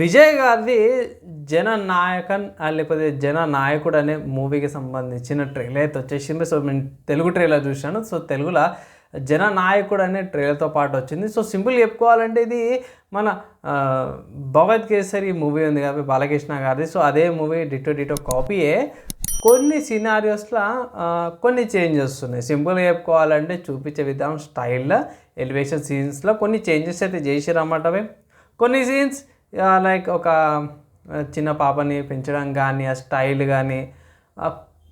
విజయ్ గారిది జన నాయకన్ లేకపోతే జన నాయకుడు అనే మూవీకి సంబంధించిన ట్రైలర్ అయితే వచ్చేసింది. సో నేను తెలుగు ట్రైలర్ చూశాను. సో తెలుగులో జన నాయకుడు అనే ట్రైలర్తో పాటు వచ్చింది. సో సింపుల్ చెప్పుకోవాలంటే ఇది మన ఆ, భగవత్ కేసరి మూవీ ఉంది కాబట్టి బాలకృష్ణ గారిది. సో అదే మూవీ డిటో డిటో కాపీయే. కొన్ని సినారియోస్లో కొన్ని చేంజెస్ ఉన్నాయి సింపుల్గా చెప్పుకోవాలంటే చూపించే విధానం స్టైల్లో ఎలివేషన్ సీన్స్లో కొన్ని చేంజెస్ అయితే చేసిరన్నమాట అవి కొన్ని సీన్స్ లైక్ ఒక చిన్న పాపని పెంచడం కానీ ఆ స్టైల్ కానీ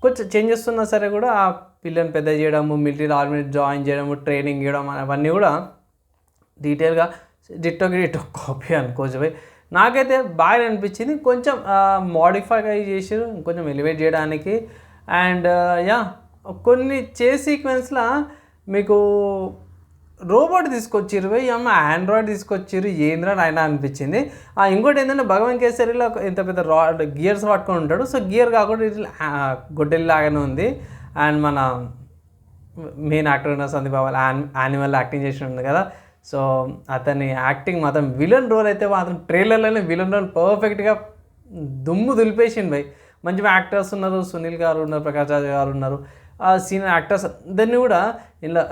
కొంచెం చేంజెస్ ఉన్నా సరే కూడా ఆ పిల్లని పెద్ద చేయడము మిలిటరీ ఆర్మీ జాయిన్ చేయడము ట్రైనింగ్ ఇవ్వడం అవన్నీ కూడా డీటెయిల్గా డిట్టోకి డిట్టో కాపీ అనుకోవచ్చు. పోయి నాకైతే బాగా అనిపించింది. కొంచెం మోడిఫై చేసారు కొంచెం ఎలివేట్ చేయడానికి. అండ్ యా కొన్ని చే సీక్వెన్స్లో మీకు రోబోట్ తీసుకొచ్చిర్రు భయ్ అమ్మ ఆండ్రాయిడ్ తీసుకొచ్చిర్రు ఏంద్రా ఆయన అనిపించింది. ఇంకోటి ఏంటంటే భగవాన్ కేసరిలో ఇంత పెద్ద రాడ్ గియర్స్ పట్టుకొని ఉంటాడు. సో గియర్ కాకుండా ఇట్లా గొడ్డలి లాగానే ఉంది. అండ్ మన మెయిన్ యాక్టర్ ఉన్న సందీప్ బాబు యానిమల్ యాక్టింగ్ చేసి ఉంది కదా. సో అతని యాక్టింగ్ మాత్రం విలన్ రోల్ అయితే మాత్రం ట్రైలర్లోనే విలన్ రోల్ పర్ఫెక్ట్గా దుమ్ము దులిపేసింది భయ్ మంచి యాక్టర్స్ ఉన్నారు సునీల్ గారు ఉన్నారు ప్రకాష్ రాజ్ గారు ఉన్నారు. ఆ సీనియర్ యాక్టర్స్ అందరినీ కూడా ఇలా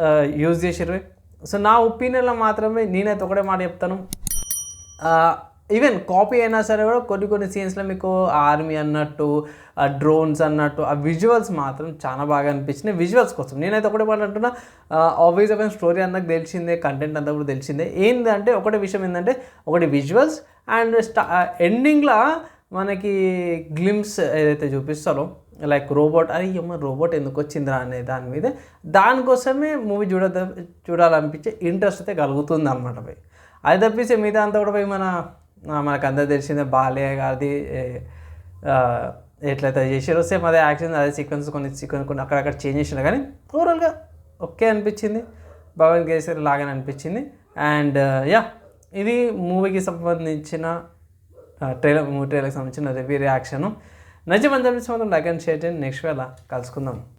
యూజ్ చేసారు సో నా ఒపీనియన్లో మాత్రమే నేనైతే ఒకటే మాట చెప్తాను. ఈవెన్ కాపీ అయినా సరే కూడా కొన్ని కొన్ని సీన్స్లో మీకు ఆర్మీ అన్నట్టు డ్రోన్స్ అన్నట్టు ఆ విజువల్స్ మాత్రం చాలా బాగా అనిపించినాయి. విజువల్స్ కోసం నేనైతే ఒకటే మాట అంటున్నా ఆబ్వియస్ అయిన స్టోరీ అందరికి తెలిసిందే కంటెంట్ అంతా కూడా తెలిసిందే. ఏంటంటే ఒకటే విషయం ఏంటంటే ఒకటి విజువల్స్ అండ్ స్టా ఎండింగ్లో మనకి గ్లిమ్స్ ఏదైతే చూపిస్తారో లైక్ రోబోట్ అరే ఏమో రోబోట్ ఎందుకు వచ్చిందిరా అనే దాని మీద దానికోసమే మూవీ చూడ చూడాలనిపించే ఇంట్రెస్ట్ అయితే కలుగుతుంది అనమాట పోయి. అది తప్పిస్తే మిగతా అంతా కూడా పోయి మన మనకు అందరు తెలిసిందే బాలయ్య గారిది ఎట్లయితే చేసారో సేమ్ అదే యాక్షన్ అదే సీక్వెన్స్ కొన్ని సీక్వెన్స్ కొన్ని అక్కడక్కడ చేంజ్ చేసినా కానీ ఓవరాల్గా ఓకే అనిపించింది. భగవన్ కేసరి లాగానే అనిపించింది. అండ్ యా uh, ఇది మూవీకి సంబంధించిన ట్రైలర్ మూవీ ట్రైలర్కి సంబంధించిన రివ్యూ రియాక్షన్ నచ్చి మంచి అనిపించి మాత్రం లైక్ అండ్ షేర్ చేయండి నెక్స్ట్ వేళ కలుసుకుందాం.